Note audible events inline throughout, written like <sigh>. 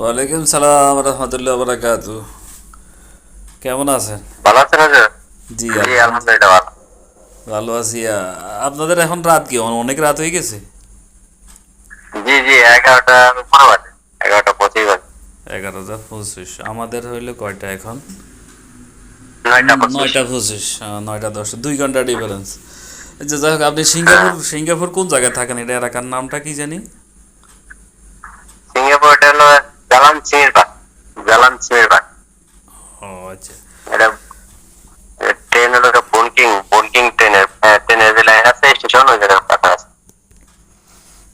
ওয়ালাইকুম সালাম রহমতুল্লাহ বারাকাত। কেমন আছেন? ভালো আছেন জি আলহামদুলিল্লাহ, ভালো। আছি আপনাদের এখন রাত কি? অনেক রাত হয়ে গেছে? জি জি এগারোটা পনেরো বাজে। এগারোটা পঁচিশ বাজে। এগারোটা পঁচিশ। আমাদের হইল কয়টা এখন? নয়টা পঁচিশ। নয়টা দশ দুই ঘণ্টা ডিফারেন্স আচ্ছা যাই হোক আপনি সিঙ্গাপুর সিঙ্গাপুর কোন জায়গায় থাকেন? এটা এলাকার নামটা কি জানি? সিঙ্গাপুর এটা জালান জালান ও আচ্ছা। এটা ট্রেন হলো বনকিং বনকিং ট্রেনের হ্যাঁ, ট্রেনের যে লাইন আছে স্টেশন ওই জায়গায় পাতা আছে।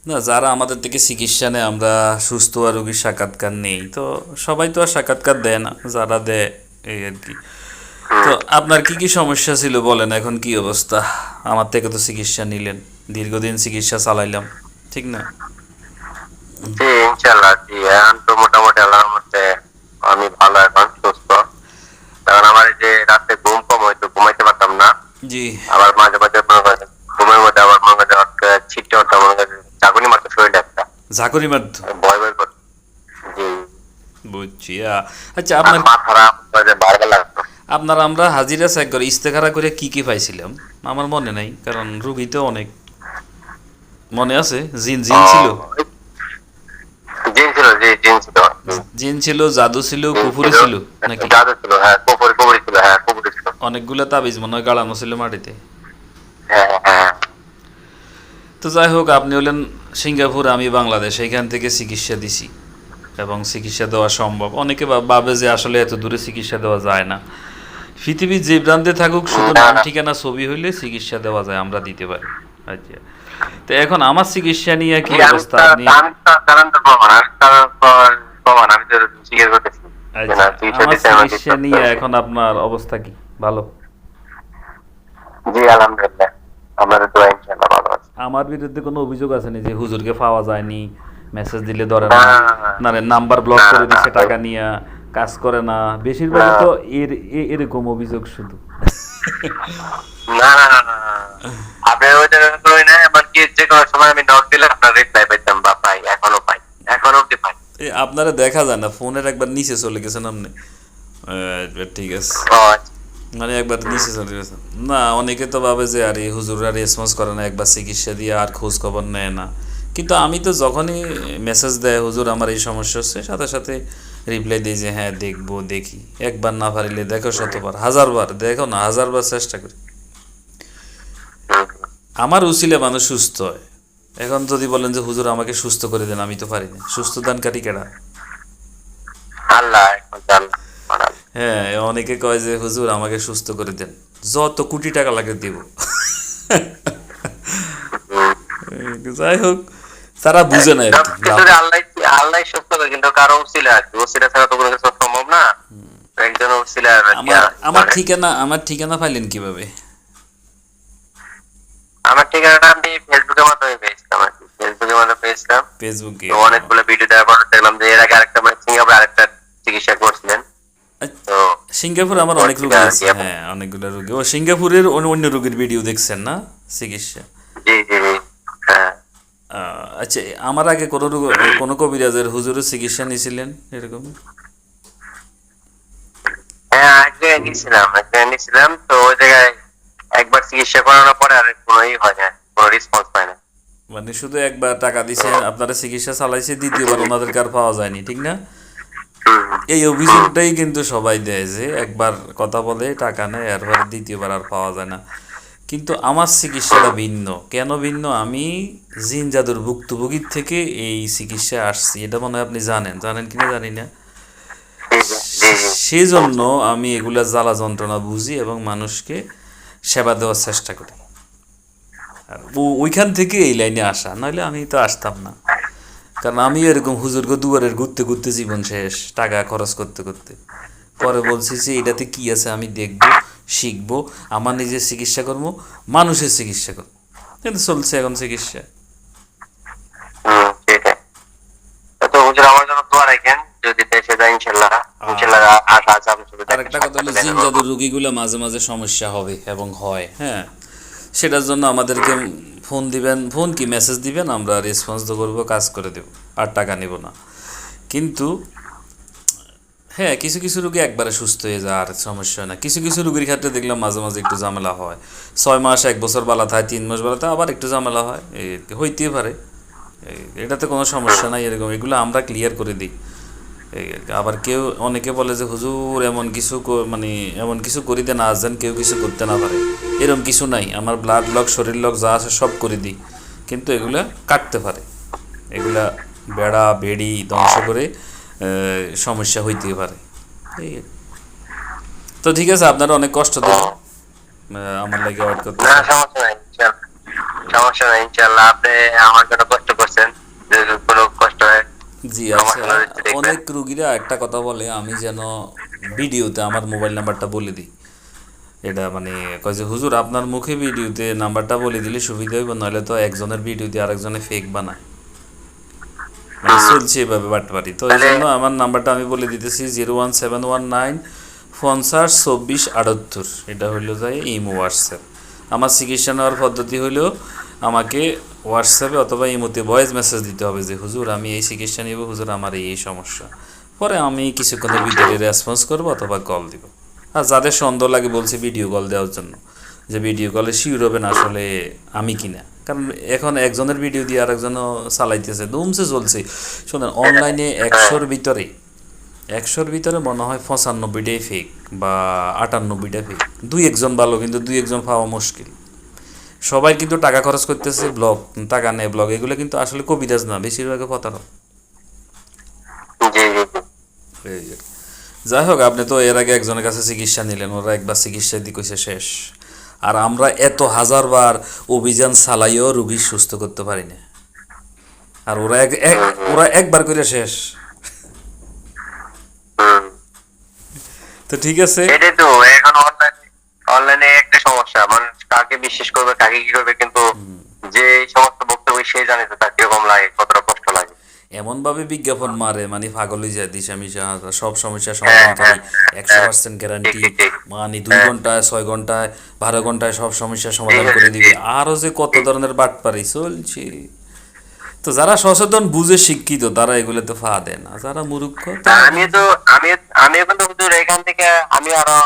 না যারা আমাদের থেকে চিকিৎসা নেয় আমরা সুস্থ আর রোগীর সাক্ষাৎকার নেই তো সবাই তো আর সাক্ষাৎকার দেয় না যারা দেয় এই আর কি। তো আপনার কি কি সমস্যা ছিল বলেন এখন কি অবস্থা? আমার থেকে তো চিকিৎসা নিলেন দীর্ঘদিন চিকিৎসা চালাইলাম ঠিক না? জি ইনশাল্লাহ জি এখন তো মোটামুটি আল্লাহর মধ্যে আমি ভালো এখন সুস্থ। কারণ আমার যে রাতে ঘুম কম হইতো ঘুমাইতে পারতাম না। জি। আবার মাঝে মাঝে ঘুমের মধ্যে আবার মনে হঠাৎ ছিটতে হতাম মনে করেন চাকুনি মারতে শরীরটা একটা। মাধ্য ভয় ভয় করতো। জি। বুঝছি আচ্ছা আপনার মাথা খারাপ বারবার লাগতো। আপনার আমরা হাজিরা চেক করে ইস্তেখারা করে কি কি পাইছিলাম? আমার মনে নাই কারণ রুগী তো অনেক মনে আছে জিন জিন ছিল। জিন ছিল। জিন জাদু ছিল কুকুরে ছিল নাকি? জাদু ছিল হ্যাঁ কুপুরি কুপুরি ছিল হ্যাঁ কুপুরি ছিল। অনেকগুলো তাবিজ মনে হয় গাড়ানো ছিল মাটিতে। হ্যাঁ হ্যাঁ। তো যাই হোক আপনি হলেন সিঙ্গাপুর আমি বাংলাদেশ এখান থেকে চিকিৎসা দিছি। এবং চিকিৎসা দেওয়া সম্ভব। অনেকে ভাবে যে আসলে এত দূরে চিকিৎসা দেওয়া যায় না। পৃথিবীর যে প্রান্তে থাকুক শুধু নাম ঠিকানা ছবি হইলে চিকিৎসা দেওয়া যায় আমরা দিতে পারি। আচ্ছা। তো এখন আমার চিকিৎসা নিয়ে কি অবস্থা? আপনি চিকিৎসা আমার চিকিৎসা নিয়ে এখন আপনার অবস্থা কি? ভালো? জি আলহামদুলিল্লাহ। দোয়া ইনশাআল্লাহ ভালো আছে। আমার বিরুদ্ধে কোনো অভিযোগ আছে নি যে হুজুরকে পাওয়া যায়নি মেসেজ দিলে ধরে না, না নাম্বার ব্লক করে না, দিচ্ছে টাকা নিয়ে কাজ করে না। বেশিরভাগ তো এর এরকম অভিযোগ শুধু। না না, না। আপনি না এমনকি যে কোনো সময় আমি নক দিলে আপনার রিপ্লাই পাইতাম বা পাই এখনও পাই এখনও অব্দি পাই। আপনারা দেখা যায় না ফোনের একবার নিচে চলে গেছেন আপনি? ঠিক আছে। মানে একবার নিচে চলে গেছেন না অনেকে তো ভাবে যে আরে হুজুররা রেসপন্স করে না একবার চিকিৎসা দিয়ে আর খোঁজ খবর নেয় না। কিন্তু আমি তো যখনই মেসেজ দেয় হুজুর আমার এই সমস্যা হচ্ছে সাথে সাথে রিপ্লাই দিই যে হ্যাঁ দেখব দেখি। একবার না পারিলে দেখো শতবার হাজারবার দেখো না হাজারবার চেষ্টা করি। আমার উচিলে মানুষ সুস্থ হয়। এখন যদি বলেন যে হুজুর আমাকে সুস্থ করে দেন আমি তো পারি না সুস্থ কেডা? এখন আল্লাহ বানান। হ্যাঁ অনেকে কয় যে হুজুর আমাকে সুস্থ করে দেন। যত কোটি টাকা লাগে দিব। যাই হোক তারা বুঝে না আল্লাহ আল্লাহ সুস্থ করে কিন্তু কারও উচিলা উচিলা ছাড়া তো কোনো কিছু সম্ভব না। একজন উচিলা আমার আমার ঠিকানা আমার ঠিকানা পাইলেন কীভাবে? আমার ঠিকানাটা আমি ফেসবুকের মাধ্যমে পেয়েছিলাম আর কি। ফেসবুকের মাধ্যমে পেয়েছিলাম। ফেসবুকে তো অনেকগুলো ভিডিও দেওয়ার পর দেখলাম যে এর আগে আরেকটা মানে সিঙ্গাপুরে আরেকটা চিকিৎসা করছিলেন। তো সিঙ্গাপুর আমার অনেক রোগী আছে। হ্যাঁ অনেকগুলো রোগী। ও সিঙ্গাপুরের অন্য অন্য রোগীর ভিডিও দেখছেন না? চিকিৎসা? জি হ্যাঁ। আচ্ছা আমার আগে কোনো রোগ কোনো কবিরাজের হুজুরের চিকিৎসা নিয়েছিলেন এরকম? হ্যাঁ জায়গায় নিয়েছিলাম জায়গায় নিয়েছিলাম তো ওই জায়গায় একবার চিকিৎসা করানোর পরে আর কোনোই হয় না কোনো রেসপন্স পায় না। মানে শুধু একবার টাকা দিছে আপনারা চিকিৎসা চালাইছে দ্বিতীয়বার ওনাদেরকে আর পাওয়া যায়নি ঠিক না। এই অভিযোগটাই কিন্তু সবাই দেয় যে একবার কথা বলে টাকা নেয় এরপর দ্বিতীয়বার আর পাওয়া যায় না। কিন্তু আমার চিকিৎসাটা ভিন্ন। কেন ভিন্ন? আমি জিন জাদুর ভুক্তভোগীর থেকে এই চিকিৎসা আসছি। এটা মনে হয় আপনি জানেন। জানেন কিনা জানি না। সেই জন্য আমি এগুলা জ্বালা যন্ত্রণা বুঝি এবং মানুষকে সেবা দেওয়ার চেষ্টা করি। আর ওইখান থেকে এই লাইনে আসা, নাহলে আমি তো আসতাম না। কারণ আমি এরকম হুজুরগ দুয়ারের ঘুরতে ঘুরতে জীবন শেষ, টাকা খরচ করতে করতে। পরে বলছি যে, এটাতে কি আছে? আমি দেখব, শিখব, আমার নিজের চিকিৎসা করব, মানুষের চিকিৎসা করব। কিন্তু চলছে এখন চিকিৎসা। তো হুজুর আমার জন্য দোয়া রাখেন। যদি দেশে যায় ইনশাল্লাহ ইনশাল্লাহ আশা আছে আপনার সাথে আর একটা কথা হলো জিন জাদুর রোগীগুলো মাঝে মাঝে সমস্যা হবে এবং হয় হ্যাঁ? সেটার জন্য আমাদেরকে ফোন দিবেন ফোন কি মেসেজ দিবেন আমরা রেসপন্স তো করব কাজ করে দেব আর টাকা নেব না। কিন্তু হ্যাঁ কিছু কিছু রোগী একবারে সুস্থ হয়ে যায় আর সমস্যা হয় না। কিছু কিছু রোগীর ক্ষেত্রে দেখলাম মাঝে মাঝে একটু ঝামেলা হয়। ছয় মাস এক বছর বালা থাকে তিন মাস বালা থাকে আবার একটু ঝামেলা হয় হইতেই পারে। এটাতে কোনো সমস্যা নাই এরকম এগুলো আমরা ক্লিয়ার করে দিই। আবার কেউ, অনেকে বলে যে, হুজুর, এমন কিছু মানে এমন কিছু করিতে না আসেন, কেউ কিছু করতে না পারে। এরকম কিছু নাই। আমার ব্লাড লক শরীর লক যা আছে সব করে দিই। কিন্তু এগুলা কাটতে পারে। এগুলা বেড়া, বেড়ি ধ্বংস করে সমস্যা হইতে পারে। তো ঠিক আছে, আপনারা অনেক কষ্ট দেন আমার লাগে ওয়েট করতে সমস্যা নাই। সমস্যা নাই, ইনশাল্লাহ। আপনি আমার জন্য কষ্ট করছেন যদি কোনো কষ্ট হয় জি আচ্ছা। অনেক রুগীরা একটা কথা বলে আমি যেন ভিডিওতে আমার মোবাইল নাম্বারটা বলে দিই। এটা মানে কয় যে হুজুর আপনার মুখে ভিডিওতে নাম্বারটা বলে দিলে সুবিধা হইব নাহলে তো একজনের ভিডিওতে আরেকজনে ফেক বানায়। মানে চলছে এভাবে বাটপারি তো এই জন্য আমার নাম্বারটা আমি বলে দিতেছি zero one seven one nine পঞ্চাশ চব্বিশ আটাত্তর। এটা হইল যায় ইমো হোয়াটসঅ্যাপ আমার চিকিৎসা নেওয়ার পদ্ধতি হইল আমাকে হোয়াটসঅ্যাপে অথবা এই ইমোতে ভয়েস মেসেজ দিতে হবে যে, হুজুর, আমি এই চিকিৎসা নিব, হুজুর, আমার এই সমস্যা। পরে আমি কিছুক্ষণের ভিতরে রেসপন্স করব অথবা কল দিব। আর যাদের সন্দেহ লাগে বলছে ভিডিও কল দেওয়ার জন্য, যে ভিডিও কলে শিওর হবে না আসলে আমি কিনা। কারণ এখন একজনের ভিডিও দিয়ে আরেকজনও চালাইতেছে দুমছে চলছে। শোনেন অনলাইনে একশোর ভিতরে একশোর ভিতরে মনে হয় পঁচানব্বইটাই ফেক বা আটানব্বইটা ফেক দুই একজন ভালো, কিন্তু দুই একজন পাওয়া মুশকিল। সবাই কিন্তু টাকা খরচ করতেছে ব্লগ টাকা নেয় ব্লগ এগুলো কিন্তু আসলে কবিরাজ না বেশিরভাগে প্রতারক। যাই হোক আপনি তো এর আগে একজনের কাছে চিকিৎসা নিলেন ওরা একবার চিকিৎসা দিয়ে কইছে শেষ। আর আমরা এত হাজারবার অভিযান চালাইও রুগী সুস্থ করতে পারি না আর ওরা এক এক- ওরা একবার করে শেষ। তো ঠিক আছে এটাই তো এখন অনলাইনে অনলাইনে একটা সমস্যা মানুষ কাকে বিশ্বাস করবে কাকে কি করবে কিন্তু যে সমস্ত বক্তব্য সে জানে তো তার কীরকম লাগে কতটা কষ্ট লাগে। এমন ভাবে বিজ্ঞাপন মারে মানে পাগল হয়ে যায় দিশা মিশা সব সমস্যার সমাধানকারী একশো পার্সেন্ট গ্যারান্টি ঠিক, ঠিক, ঠিক। মানে দুই ঘন্টায় ছয় ঘন্টায় বারো ঘন্টায় সব সমস্যার সমাধান করে দিবে। <laughs> আরও যে কত ধরনের বাটপারি চলছে। তো যারা সচেতন বুঝে শিক্ষিত তারা এগুলোতে ফা দেয় না। যারা মূর্খ তা আমি তো আমি আমি হুজুর এখান থেকে আমি আরও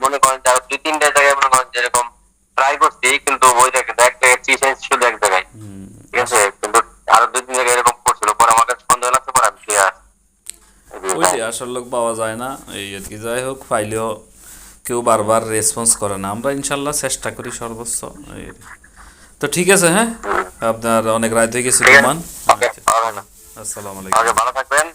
মনে করেন আরও দুই তিনটা জায়গায় মনে করেন যেরকম ট্রাই করছি কিন্তু ওইটা কিন্তু এক জায়গায় চিকেন শুধু এক জায়গায়। ঠিক আছে? কিন্তু আরও দুই তিন জায়গায় এরকম করছিল। পরে আমার কাছে সন্দেহ লাগছে পরে আমি ফিরে আসি ওইটাই আসল লোক পাওয়া যায় না এই আর কি। যাই হোক পাইলেও কেউ বারবার রেসপন্স করে না। আমরা ইনশাল্লাহ চেষ্টা করি সর্বোচ্চ আর কি। তো ঠিক আছে হ্যাঁ? আপনার অনেক রাত হয়ে গেছে ঠিক আছে। ঘুমান ওকে হবে না আসসালামু আলাইকুম। ভালো থাকবেন।